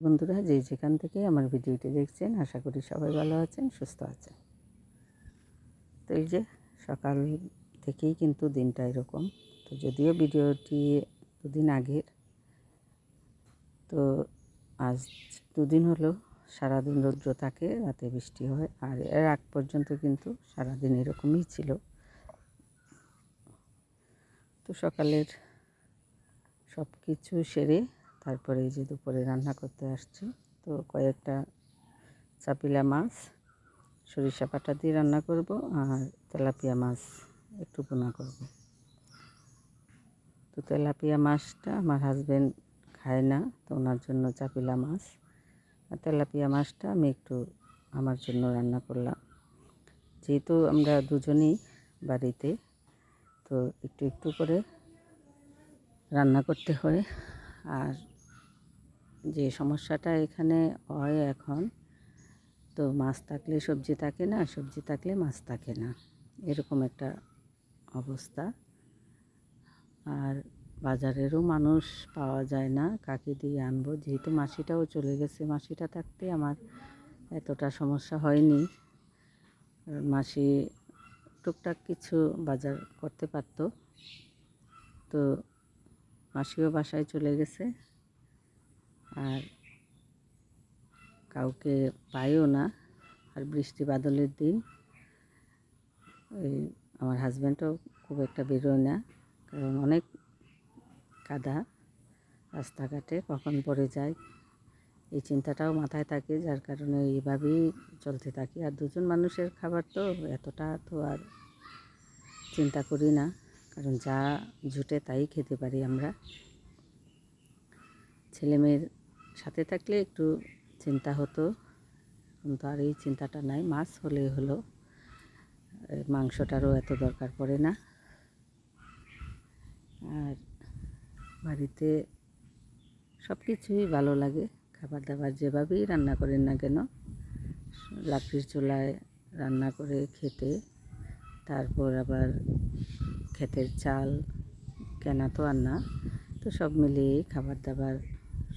বন্ধুরা, যে যেখান থেকে আমার ভিডিওটি দেখছেন, আশা করি সবাই ভালো আছেন, সুস্থ আছেন। তো এই যে সকাল থেকেই কিন্তু দিনটা এরকম। তো যদিও ভিডিওটি দুদিন আগের, তো আজ দুদিন হলো সারাদিন রৌদ্র থাকে, রাতে বৃষ্টি হয়, আর এর আগ পর্যন্ত কিন্তু সারাদিন এরকমই ছিল। তো সকালের সব কিছু সেরে তারপরে এই যে দুপুরে রান্না করতে আসছি। তো কয়েকটা চাপিলা মাছ, সরিষা পাটা দিয়ে রান্না করব আর তেলাপিয়া মাছ একটু পোনা করব। তো তেলাপিয়া মাছটা আমার হাজব্যান্ড খায় না, তো ওনার জন্য চাপিলা মাছ। আর তেলাপিয়া মাছটা আমি একটু আমার জন্য রান্না করলাম। যেহেতু আমরা দুজনেই বাড়িতে, তো একটু একটু করে রান্না করতে হয়। আর যে সমস্যাটা এখানে হয় এখন, তো মাছ থাকলে সবজি থাকে না, সবজি থাকলে মাছ থাকে না। এরকম একটা অবস্থা। আর বাজারেরও মানুষ পাওয়া যায় না, কাকে দিয়ে আনব? যেহেতু মাসিটাও চলে গেছে, মাসিটা থাকতে আমার এতটা সমস্যা হয়নি। মাসি টুকটাক কিছু বাজার করতে পারতো। তো মাসিও বাসায় চলে গেছে। আর কাউকে পাইও না। আর বৃষ্টি বাদলের দিন ওই আমার হাজব্যান্ডও খুব একটা বেরোয় না, কারণ অনেক কাদা রাস্তাঘাটে, কখন পড়ে যায়, এই চিন্তাটাও মাথায় থাকে, যার কারণে এইভাবেই চলতে থাকি। আর দুজন মানুষের খাবার তো এতটা তো আর চিন্তা করি না, কারণ যা জুটে তাই খেতে পারি আমরা। ছেলেমেয়ের সাথে থাকলে একটু চিন্তা হতো। কিন্তু আর এই চিন্তাটা নাই, মাছ হলে হলো। মাংসটারও এত দরকার পড়ে না। আর বাড়িতে সব কিছুই ভালো লাগে। খাবার দাবার যেভাবেই রান্না করেন না কেন, লাকড়ির চুলায় রান্না করে খেতে, তারপর আবার ক্ষেতের চাল, কেনা তো আর না। তো সব মিলিয়েই খাবার দাবার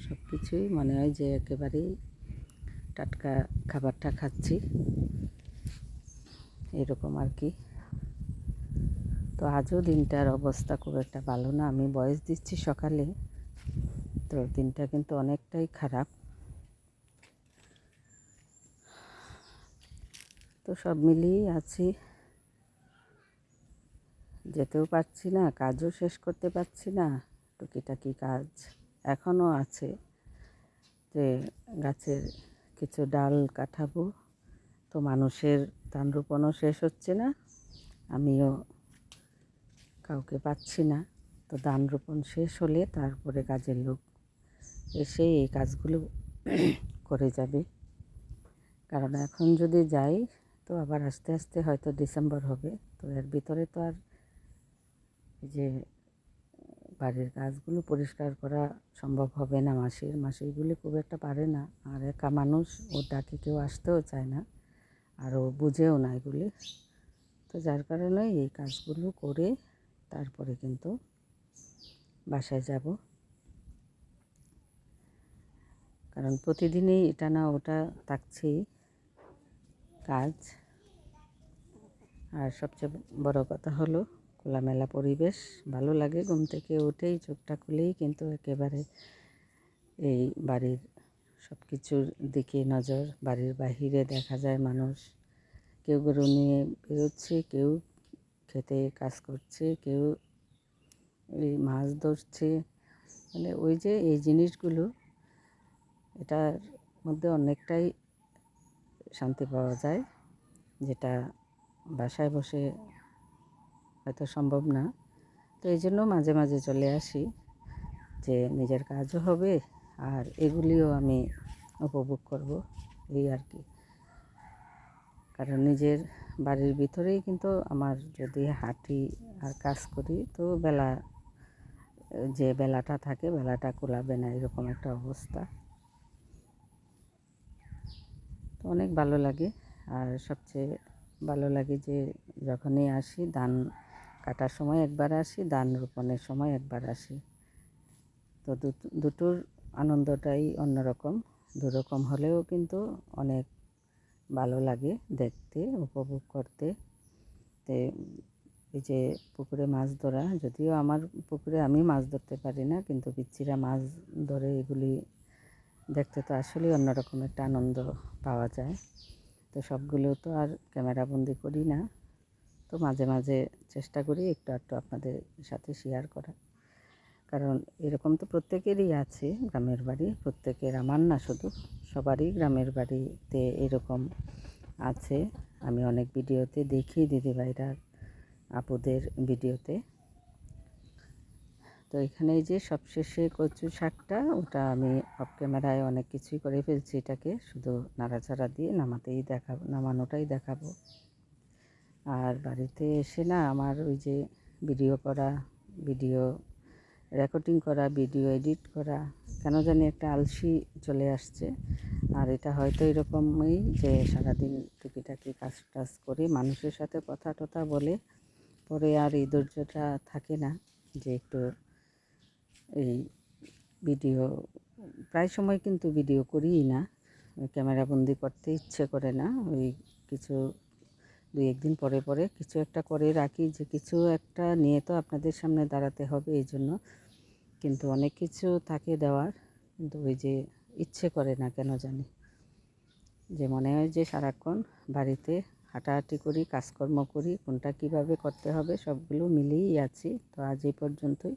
সব কিছুই মনে হয় যে একেবারেই টাটকা খাবারটা খাচ্ছি। এরকম আর কি। তো আজও দিনটার অবস্থা খুব একটা ভালো না। আমি বয়স দিচ্ছি সকালে, তো দিনটা কিন্তু অনেকটাই খারাপ। তো সব মিলিয়েই আছি। যেতেও পারছি না, কাজও শেষ করতে পারছি না। টুকিটাকি কাজ। এখনও আছে যে গাছের কিছু ডাল কাটাবো। তো মানুষের রোপণও শেষ হচ্ছে না, আমিও কাউকে পাচ্ছি না। তো ধান রোপণ শেষ হলে তারপরে কাজের লোক এসে এই কাজগুলো করে যাবে। কারণ এখন যদি যাই, তো আবার আস্তে আস্তে হয়তো ডিসেম্বর হবে। তো এর ভিতরে তো আর যে বাড়ির কাজগুলো পরিষ্কার করা সম্ভব হবে না। মাসির, মাসিগুলি খুব একটা পারে না। আর একা মানুষ ওর ডাকে কেউ আসতেও চায় না। আর ও বুঝেও না এগুলি। তো যার কারণে এই কাজগুলো করে তারপরে কিন্তু বাসায় যাব। কারণ প্রতিদিনই এটা না ওটা থাকছেই কাজ। আর সবচেয়ে বড় কথা হলো খোলামেলা পরিবেশ, ভালো লাগে ঘুম থেকে উঠেই চোখটা খুলেই কিন্তু একেবারে এই বাড়ির সব কিছুর দিকে নজর, বাড়ির বাহিরে দেখা যায় মানুষ। কেউ গরু নিয়ে বেরোচ্ছে, কেউ খেতে কাজ করছে, কেউ এই মাছ ধরছে। মানে ওই যে এই জিনিসগুলো, এটার মধ্যে অনেকটাই শান্তি পাওয়া যায়, যেটা বাসায় বসে হয়তো সম্ভব না। তো এই জন্য মাঝে মাঝে চলে আসি যে নিজের কাজও হবে আর এগুলিও আমি উপভোগ করব, এই আর কি। কারণ নিজের বাড়ির ভিতরেই কিন্তু আমার যদি হাঁটি আর কাজ করি তো বেলা, যে বেলাটা থাকে বেলাটা কোলাবে না, এরকম একটা অবস্থা। তো অনেক ভালো লাগে। আর সবচেয়ে ভালো লাগে যে যখনই আসি ধান কাটার সময় একবার আসি ধান রোপণের সময় একবার আসি। তো দুটোর আনন্দটাই অন্যরকম। দুরকম হলেও কিন্তু অনেক ভালো লাগে দেখতে, উপভোগ করতে। এই যে পুকুরে মাছ ধরা, যদিও আমার পুকুরে আমি মাছ ধরতে পারি না, কিন্তু বিচ্ছিরা মাছ ধরে এগুলি দেখতে তো আসলেই অন্যরকম একটা আনন্দ পাওয়া যায়। তো সবগুলো তো আর ক্যামেরাবন্দি করি না। তো মাঝে মাঝে চেষ্টা করি একটু একটু আপনাদের সাথে শেয়ার করা কারণ এরকম তো প্রত্যেকেরই আছে গ্রামের বাড়ি, প্রত্যেকের আমার না শুধু, সবারই গ্রামের বাড়িতে এরকম আছে। আমি অনেক ভিডিওতে দেখি দিদিভাইরা আপুদের ভিডিওতে। তো এখানে যে সবশেষে কচু শাকটা, ওটা আমি অফ ক্যামেরায় অনেক কিছুই করে ফেলছি এটাকে। শুধু নাড়াচাড়া দিয়ে নামাতেই দেখাবো, নামানোটাই দেখাবো। আর বাড়িতে এসে না আমার ওই যে ভিডিও করা ভিডিও রেকর্ডিং করা ভিডিও এডিট করা, কেন জানি একটা আলসি চলে আসছে। আর এটা হয়তো এরকমই যে সারাদিন টুকিটাকি কাজ টাজ করে মানুষের সাথে কথা টথা বলে, পরে আর এই ধৈর্যটা থাকে না যে একটু এই ভিডিও প্রায় সময় কিন্তু ভিডিও করিই না। ক্যামেরাবন্দি করতে ইচ্ছে করে না, ওই কিছু দুই একদিন পরে পরে কিছু একটা করে রাখি যে কিছু একটা নিয়ে তো আপনাদের সামনে দাঁড়াতে হবে এই জন্য। কিন্তু অনেক কিছু থাকে দেওয়ার, কিন্তু ওই যে ইচ্ছে করে না কেন জানি। যে মনে হয় যে সারাক্ষণ বাড়িতে হাঁটাহাঁটি করি, কাজকর্ম করি, কোনটা কীভাবে করতে হবে সবগুলো মিলিয়েই আছি। তো আজ এই পর্যন্তই।